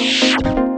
ส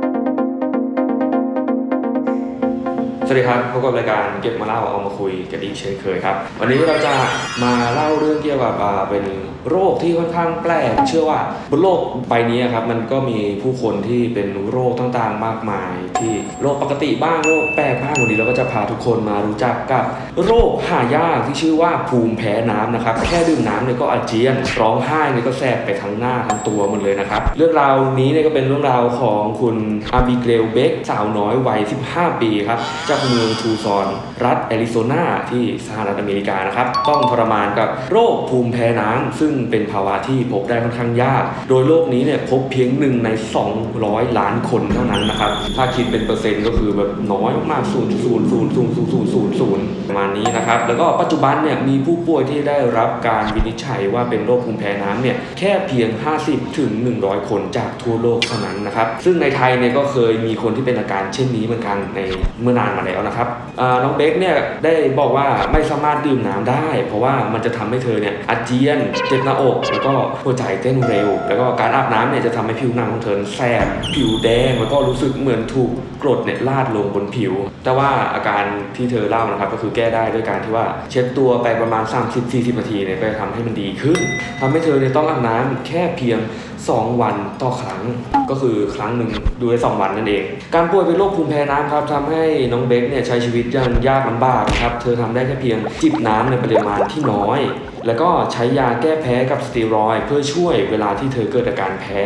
วัสดีครับพบกับรายการเก็บมาเล่าเอามาคุยกันอีกเช่นเคยครับ วันนี้เราจะมาเล่าเรื่องเกี่ยวกับเป็นโรคที่ค่อนข้างแปลก เชื่อว่าบนโลกใบนี้ครับมันก็มีผู้คนที่เป็นโรคต่างๆมากมาย ที่โรคปกติบ้างโรคแปลกบ้างวันนี้เราก็จะพาทุกคนมารู้จักกับโรคหายากที่ชื่อว่าภูมิแพ้น้ำนะครับแค่ดื่มน้ำเนี่ยก็อาเจียน ร้องไห้เนี่ยก็แสบไปทั้งหน้าทั้งตัวหมดเลยนะครับเรื่องราวนี้เนี่ยก็เป็นเรื่องราวของคุณอาบิเกลเบกสาวน้อยวัย 15 ปีครับจากเมืองทูซอน รัฐแอริโซนาที่สหรัฐอเมริกานะครับ ต้องทรมานกับโรคภูมิแพ้น้ำซึ่งเป็นภาวะที่พบได้ค่อนข้างยาก โดยโรคนี้เนี่ยพบเพียงหนึ่งใน 200 ล้านคนเท่านั้นนะครับ ถ้าคิดเป็นเปอร์เซ็นต์ก็คือแบบน้อยมาก0 0 0 0 0 0 0 0ประมาณนี้นะครับ แล้วก็ปัจจุบันเนี่ยมีผู้ป่วยที่ได้รับการวินิจฉัยว่าเป็นโรคภูมิแพ้น้ำเนี่ยแค่เพียง 50ถึง100 คนจากทั่วโลกเท่านั้นนะครับ ซึ่งในไทยเนี่ยก็เคยมีคนที่เป็นอาการเช่นนี้เหมือนกันในเมื่อนานมาแล้วนะครับน้องเบคเนี่ยได้บอกว่าไม่สามารถดื่มน้ำได้ เพราะว่ามันจะทำให้เธอเนี่ยอาเจียนเจ็บหน้าอกแล้วก็หัวใจเต้นเร็ว แล้วก็การอาบน้ำเนี่ยจะทำให้ผิวหนังของเธอแสบผิวแดงแล้วก็รู้สึกเหมือนถูกกรดเนี่ยลาดลงบนผิว แต่ว่าอาการที่เธอเล่านะครับก็คือแก้ได้ด้วยการที่ว่าเช็ดตัวไปประมาณ 30-40นาทีเนี่ยก็จะทำให้มันดีขึ้นทำให้เธอเนี่ยต้องอาบน้ำแค่เพียง 2 วันต่อครั้ง ก็คือครั้งหนึ่งดูได้2วันนั่นเอง การป่วยเป็นโรคภูมิแพ้น้ำครับทำให้น้องเบคเนี่ยใช้ชีวิตยังยากลำบากครับ เธอทำได้แค่เพียงจิบน้ำในปริมาณที่น้อย แล้วก็ใช้ยาแก้แพ้กับสเตียรอยเพื่อช่วยเวลาที่เธอเกิดอาการแพ้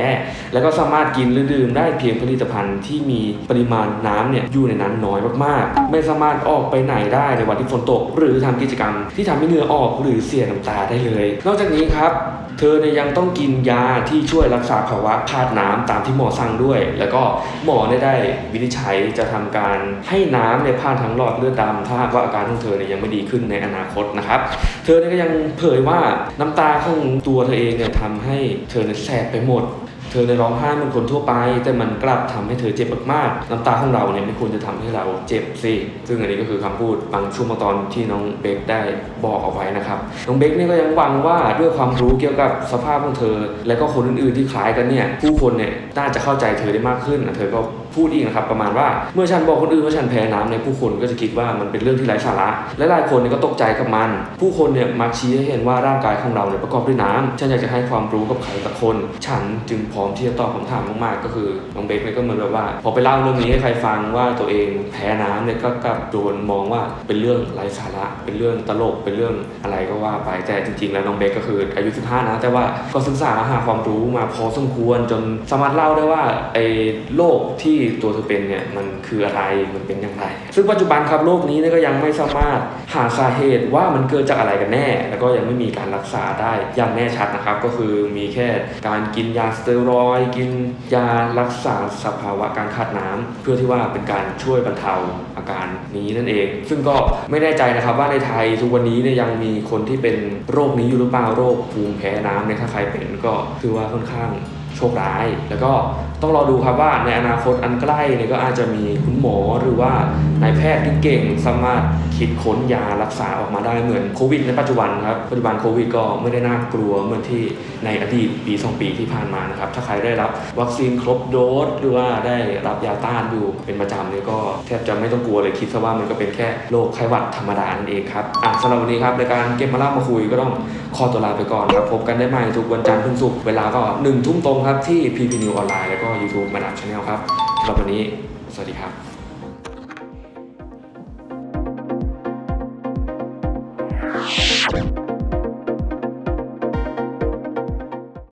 แล้วก็สามารถกินหรือดื่มได้เพียงผลิตภัณฑ์ที่มีปริมาณน้ำเนี่ยอยู่ในนั้นน้อยมากๆ ไม่สามารถออกไปไหนได้ในวันที่ฝนตก หรือทำกิจกรรมที่ทำให้เหงื่อออกหรือเสียน้ำตาได้เลย นอกจากนี้ครับเธอเนี่ยยังต้องกินยาที่ช่วยรักษาภาวะขาดน้ำตามที่หมอสั่งด้วย แล้วก็หมอเนี่ยได้วินิจฉัยจะทำการให้น้ำเนี่ยผ่านทางหลอดเลือดดำถ้าหากว่าอาการของเธอเนี่ยยังไม่ดีขึ้นในอนาคตนะครับ เธอเนี่ยก็ยังเยว่าน้ำตาของตัวเธอเองเนี่ยทำให้เธอเนี่ยแสบไปหมด เธอเนี่ยร้องไห้เหมือนคนทั่วไป แต่มันกลับทำให้เธอเจ็บมากๆน้ำตาของเราเนี่ยไม่ควรจะทำให้เราเจ็บสิซึ่งอันนี้ก็คือคำพูดบางช่วงบางตอนที่น้องเบคได้บอกเอาไว้นะครับน้องเบคเนี่ยก็ยังหวังว่าด้วยความรู้เกี่ยวกับสภาพของเธอ และก็คนอื่นๆที่คล้ายกันเนี่ยผู้คนเนี่ยน่าจะเข้าใจเธอได้มากขึ้นนะเธอก็ พูดอีกนะครับประมาณว่าเมื่อฉันบอกคนอื่นว่าฉันแพ้น้ำในยผู้คนก็จะคิดว่ามันเป็นเรื่องที่ไร้สาระและหลายคนเนี่ยก็ตกใจกับมัน ผู้คนเนี่ยมักชี้ให้เห็นว่าร่างกายของเราเนี่ยประกอบด้วยน้ำฉันอยากจะให้ความรู้กับใครสักคน ฉันจึงพร้อมที่จะตอบคำถามมากๆก็คือน้องเบคเนี่ยก็เหมือนแบบว่า พอไปเล่าเรื่องนี้ให้ใครฟังว่าตัวเองแพ้น้ำเนี่ยก็กลับโดนมองว่าเป็นเรื่องไร้สาระ เป็นเรื่องตลกเป็นเรื่องอะไรก็ว่าไปแต่จริง ๆ แล้วน้องเบคก็คืออายุ 15 นะ แต่ว่าก็ศึกษาหาความรู้มาพอสมควรจนสามารถเล่าได้ว่าไอ้โรคที่ตัวเธอเป็นเนี่ยมันคืออะไรมันเป็นอย่างไร ซึ่งปัจจุบันครับโรคนี้ก็ยังไม่สามารถหาสาเหตุว่ามันเกิดจากอะไรกันแน่ แล้วก็ยังไม่มีการรักษาได้อย่างแน่ชัดนะครับ ก็คือมีแค่การกินยาสเตียรอยกินยารักษาสภาวะการขาดน้ำเพื่อที่ว่าเป็นการช่วยบรรเทาอาการนี้นั่นเอง ซึ่งก็ไม่แน่ใจนะครับว่าในไทยทุกวันนี้เนี่ยยังมีคนที่เป็นโรคนี้อยู่หรือเปล่าโรคภูมิแพ้น้ำเนี่ยถ้าใครเป็นก็ถือว่าค่อนข้าง โชคร้าย แล้วก็ต้องรอดูครับว่าในอนาคตอันใกล้เนี่ยก็อาจจะมีคุณหมอหรือว่านายแพทย์ที่เก่งสามารถคิดค้นยารักษาออกมาได้เหมือนโควิดในปัจจุบันครับปัจจุบันโควิดก็ไม่ได้น่ากลัวเหมือนที่ในอดีตปี 2 ปีที่ผ่านมานะครับถ้าใครได้รับวัคซีนครบโดสหรือว่าได้รับยาต้านอยู่เป็นประจำเนี่ยก็แทบจะไม่ต้องกลัวเลยคิดซะว่ามันก็เป็นแค่โรคไข้หวัดธรรมดานั่นเองครับอะสำหรับวันนี้ครับในการเก็บมาเล่ามาคุยก็ต้องขอตัวลาไปก่อนครับพบกันได้ใหม่ทุกวันจันทร์ถึงศุกร์เวลาก็หนึ่งทุ่มตรงครับที่ PP New Online แล้วก็ YouTube มาดามชาแนลครับสำหรับวันนี้ สวัสดีครับ